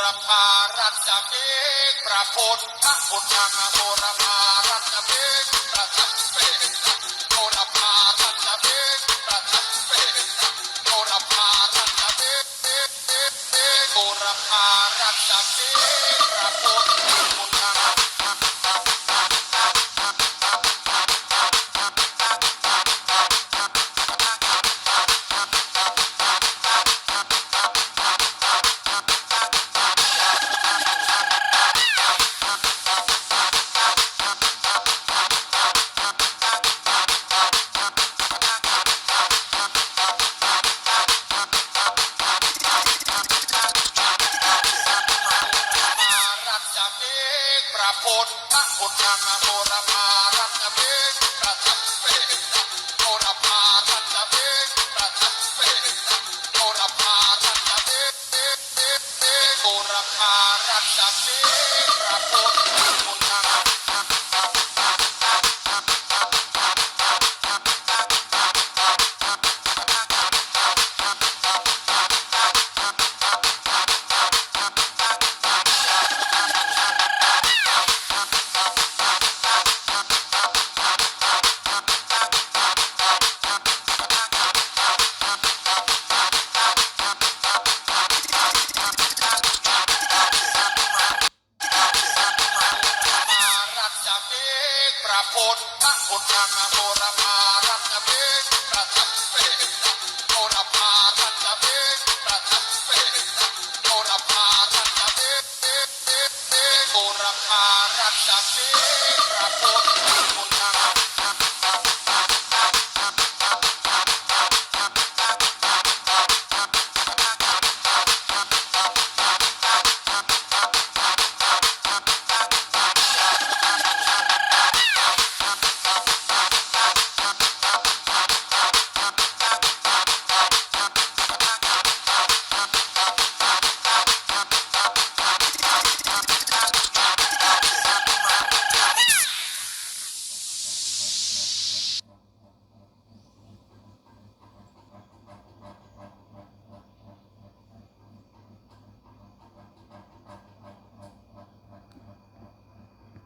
รพารัตเพกพระพุทธพุทธังโบรพารัตเพกพระทับเป็ พลนักพลทางโมราภารัต พลนักพลทางโมราภารัตเมตรทัเต